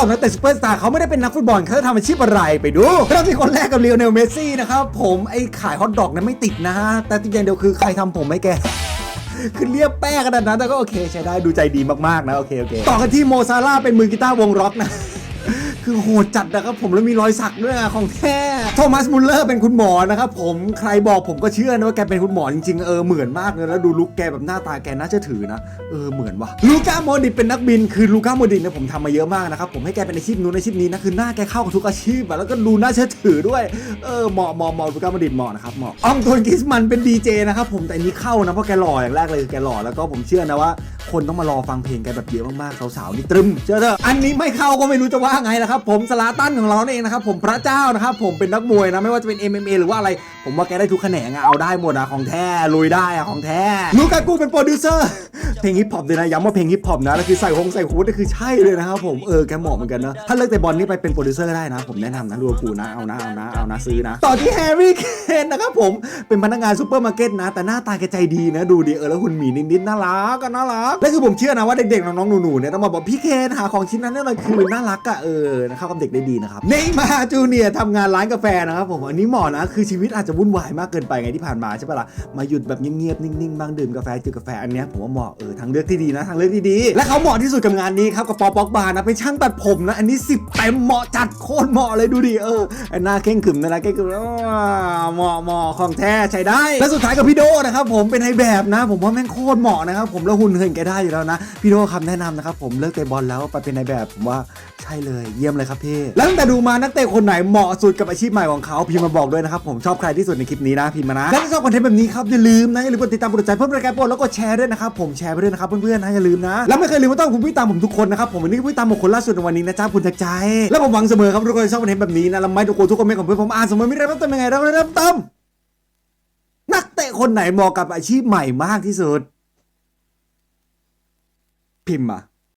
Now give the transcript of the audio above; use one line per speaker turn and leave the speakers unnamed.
เหล่านักเตะซูเปอร์สตาร์เขาไม่ได้เป็นนักฟุตบอลเขาจะทำอาชีพอะไรไปดูเริ่มที่คนแรกกับเลโอเนลเมสซี่นะครับผมไอ้ขายฮอทดอกนั้นไม่ติดนะฮะแต่ติดอย่างเดียวคือใครทำผมไม่แกคือเรียบแป้ขนาดนั้นแต่ก็โอเคใช้ได้ดูใจดีมากๆนะโอเคโอเคต่อกันที่โมซาร่าเป็นมือกีตาร์วงร็อกนะคือโหดจัดนะครับผมแล้วมีรอยสักด้วยอะของแท้ โทมัสมุลเลอร์เป็นคุณหมอนะครับผมใครบอกผมก็เชื่อนะว่าแกเป็นคุณหมอจริงๆเออเหมือนมากเลยแล้วดูลุคแกแบบหน้าตาแกน่าเชื่อถือนะเออเหมือนว่ะลูก้าโมดิเป็นนักบินคือลูก้าโมดิเนี่ยผมทำมาเยอะมากนะครับผมให้แกเป็นอาชีพนู้นอาชีพนี้นะคือหน้าแกเข้ากับทุกอาชีพอะแล้วก็ดูน่าเชื่อถือด้วยเออเหมาะเหมาะเหมาะลูก้าโมดิเหมาะนะครับเหมาะอองโทนกิสมันเป็นดีเจนะครับผมแต่อันนี้เข้านะเพราะแกหล่ออย่างแรกเลยคือแกหล่อแล้วก็ผมเชื่อนะว่าคนต้องมารอฟังเพลงแกแบบเยอะมากๆ สาวๆ นี่ตรึมเชื่อเถอะอันนี้ไม่เข้าก็ไม่รู้จะว่าไงนะครับผมสลาตันของเราเองนะครับผมพระเจ้านะครับผมเป็นนักมวยนะไม่ว่าจะเป็น MMA หรือว่าอะไร ผมว่าแกได้ทุกแขนงอะเอาได้หมดอะของแท้ลุยได้อะของแท้ลูกากูเป็นโปรดิวเซอร์ เพลงฮิปฮอปเลยนะย้ำว่าเพลงฮิปฮอปนะแล้วคือใส่ฮงใส่ฮูดนี่คือใช่เลยนะครับผมเออแกเหมาะเหมือนกันนะถ้าเลิกแต่บอลนี่ไปเป็นโปรดิวเซอร์ได้นะ ผมแนะนำนะดูกูนะเอานะเอานะเอานะซื้อนะ ต่อที่แฮร์รี่เคนนะครับผมเป็นพนักงานซูเปอร์มาร์เก็ตนะ แต่หน้าตาแกใจดีนะดูดิเออแล้วหุ่นหมีนิดๆน่ารักก็น่ารักและคือผมเชื่อนะว่าเด็กๆน้องๆหนูๆเนี่ยต้องมาบอกพี่เคนหาของชิ้นนั้นให้หน่อยคือน่ารักอะเออนะเข้ากับเด็กได้ดีนะครับเนย์มาจูเนียทำงานร้านกาแฟนะครับผมอันนี้เหมาะนะคือชีวิตอาจจะวุ่นวายมากเกินไปไงที่ผ่านมาใช่ปะล่ะมาหยุดแบบเงียบๆนิ่งๆบ้างดื่มกาแฟจิบกาแฟอันเนี้ยผมว่าเหมาะเออทางเลือกที่ดีนะทางเลือกที่ดี และเขาเหมาะที่สุดกับงานนี้ครับกับปอป๊อกบาร์นะเป็นช่างตัดผมนะ อันนี้10เต็มเหมาะจัดโคตรเหมาะเลยดูดิเอออ้หน้าเข่งขึมนะนะเข่งขึมอ้าเหมาะเหมาะของแท้ใช้ได้ และสุดท้ายกับพี่โดนะครับผมเป็นไอแบบนะ ผมว่าแม่งโคตรเหมาะนะครับผมแล้วหุ่นเหินแกได้อยู่แล้วนะพี่โดคำแนะนำนะครับผมเลิกเตะบอลแล้วไปเป็นนายแบบผมว่าใช่เลยเยี่ยมเลยครับพี่แล้วตั้งแต่ดูมานักเตะคนไหนเหมาะสุดกับอาชีพใหม่ของเขาพิมพ์มาบอกด้วยนะครับผมชอบใครที่สุดในคลิปนี้นะพิมพ์มานะและถ้าชอบคอนเทนต์แบบนี้ครับอย่าลืมนะอย่าลืมกดติดตามกดใจเพิ่มรายการโปรดแล้วก็แชร์ด้วยนะครับผมแชร์ไปด้วยนะครับเพื่อนๆนะอย่าลืมนะ แล้วไม่เคยลืมว่าต้องคุณพี่ตามผมทุกคนนะครับผมวันนี้คุณพี่ตามผมคนล่าสุดในวันนี้นะจ้าคุณจากใจ แล้วผมหวังเสมอครับทุกคนชอบคอนเทนต์แบบนี้นะแล้วไม่ทุกคนทุกคนไม่ของเพื่อนผมอ่านเสมอไม่ได้เริ่มต้นยังไงเราเริ่มต้นนักเตะคนไหนเหมาะกับอาชีพใหม่มากที่สุด พิมพ์มา